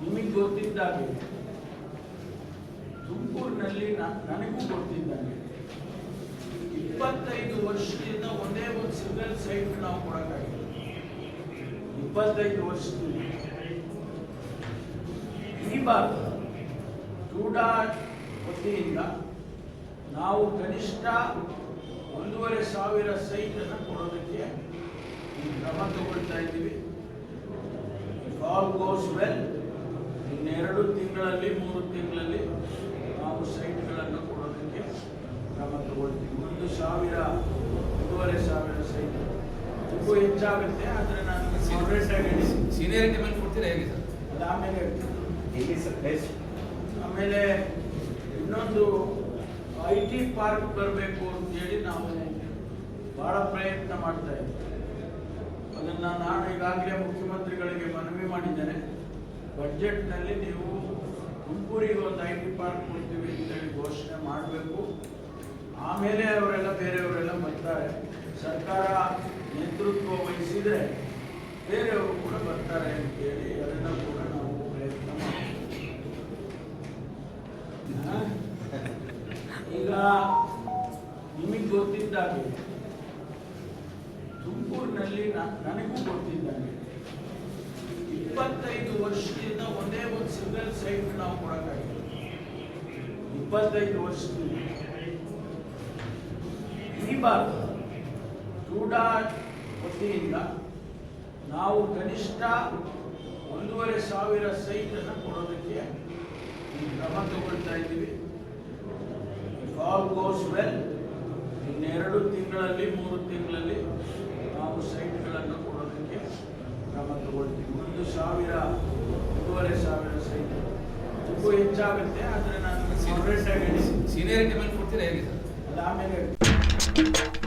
ನಿಮಗೆ ಗೊತ್ತಿದ್ದಾಗೆ. ತುಮಕೂರಿನಲ್ಲಿ ನನಗೂ ಗೊತ್ತಿದ್ದಾಗೆ. ಇಪ್ಪತ್ತೈದು ವರ್ಷದಿಂದ ಒಂದೇ ಒಂದು ಸಿಂಗಲ್ ಸೈಟ್ ನಾವು ಕೊಡಕ್ಕಾಗಿಲ್ಲ. ಇಪ್ಪತ್ತೈದು ವರ್ಷದಿಂದ ಈ ಬಾರ ಟೂಡಾ ವತಿಯಿಂದ ನಾವು ಕನಿಷ್ಠ ಒಂದೂವರೆ ಸಾವಿರ ಸೈಟ್ ಅನ್ನು ಕೊಡೋದಕ್ಕೆ ಈ ಕ್ರಮ ತಗೊಳ್ತಾ ಇದ್ದೀವಿ. ಆಲ್ ಗೋಸ್ ವೆಲ್ ಇನ್ನೆರಡು ತಿಂಗಳಲ್ಲಿ ಮೂರು ತಿಂಗಳಲ್ಲಿ ನಾವು ಸೈಟ್ಗಳನ್ನು ಕೊಡೋದಕ್ಕೆ ಕ್ರಮ ತಗೊಳ್ತೀವಿ. ಒಂದು ಸಾವಿರ ಒಂದೂವರೆ ಸಾವಿರ ಸೈಟ್ ತುಂಬು ಹೆಚ್ಚಾಗುತ್ತೆ ಆದರೆ ನಾನು. ಸೀನಿಯರಿಟಿ ಮೇಲೆ ಕೊಡ್ತೀರಾ ಹೇಗೆ ಸರ್? ಅದು ಆಮೇಲೆ ಹೇಳ್ತೀನಿ. ಆಮೇಲೆ ಇನ್ನೊಂದು ಐ ಟಿ ಪಾರ್ಕ್ ಬರಬೇಕು ಅಂತೇಳಿ ನಾವು ಬಹಳ ಪ್ರಯತ್ನ ಮಾಡ್ತಾ ಇದ್ದೀವಿ ಅದನ್ನು ನಾನು ಈಗಾಗಲೇ ಮುಖ್ಯಮಂತ್ರಿಗಳಿಗೆ ಮನವಿ ಬಜೆಟ್ನಲ್ಲಿ ನೀವು ತುಮಕೂರಿಗೆ ಒಂದು ಐ ಟಿ ಪಾರ್ಕ್ ಕೊಡ್ತೀವಿ ಅಂತೇಳಿ ಘೋಷಣೆ ಮಾಡಬೇಕು. ಆಮೇಲೆ ಅವರೆಲ್ಲ ಬೇರೆಯವರೆಲ್ಲ ಬರ್ತಾರೆ. ಸರ್ಕಾರ ನೇತೃತ್ವ ವಹಿಸಿದರೆ ಬೇರೆಯವರು ಕೂಡ ಬರ್ತಾರೆ ಅಂತೇಳಿ ಅದನ್ನ ಕೂಡ ನಾವು ಪ್ರಯತ್ನ ಮಾಡ್ತೀವಿ? ಈಗ ನಿಮಗೆ ಗೊತ್ತಿದ್ದಾಗೆ ತುಮಕೂರಿನಲ್ಲಿ ನನಗೂ ಗೊತ್ತಿದ್ದಾಗೆ ಇಪ್ಪತ್ತೈದು ವರ್ಷದಿಂದ ಒಂದೇ ಒಂದು ಸಿಂಗಲ್ ಸೈಟ್ ನಾವು ಕೊಡೋಕ್ಕಾಗಿತ್ತು ಇಪ್ಪತ್ತೈದು ವರ್ಷದಿಂದ. ಈ ಭಾಗ ಟೂಡಾ ವತಿಯಿಂದ ನಾವು ಕನಿಷ್ಠ ಒಂದೂವರೆ ಸಾವಿರ ಸೈಟ್ ಅನ್ನು ಕೊಡೋದಕ್ಕೆ ಈ ಕ್ರಮ ತಗೊಳ್ತಾ ಇದ್ದೀವಿ. ಆಲ್ ಗೋಸ್ ವೆಲ್ ಇನ್ನೆರಡು ತಿಂಗಳಲ್ಲಿ, ಮೂರು ತಿಂಗಳಲ್ಲಿ ನಾವು ಸೈಟ್ಗಳನ್ನು ಕೊಡೋದಕ್ಕೆ ಕ್ರಮ ತಗೊಳ್ತೀವಿ ಒಂದು ಸಾವಿರ ಒಂದೂವರೆ ಸಾವಿರ ಸೈಟ್ ಇದಕ್ಕೂ ಹೆಚ್ಚಾಗುತ್ತೆ ಆದರೆ ನಾನು moderate ಆಗಿ ಹೇಳಿದ್ದೀನಿ. ಸೀನಿಯರಿಟಿ ಮೇಲೆ ಕೊಡ್ತೀರಾ ಹೇಗೆ ಸರ್ ಅದು ಆಮೇಲೆ ಹೇಳ್ತೀನಿ.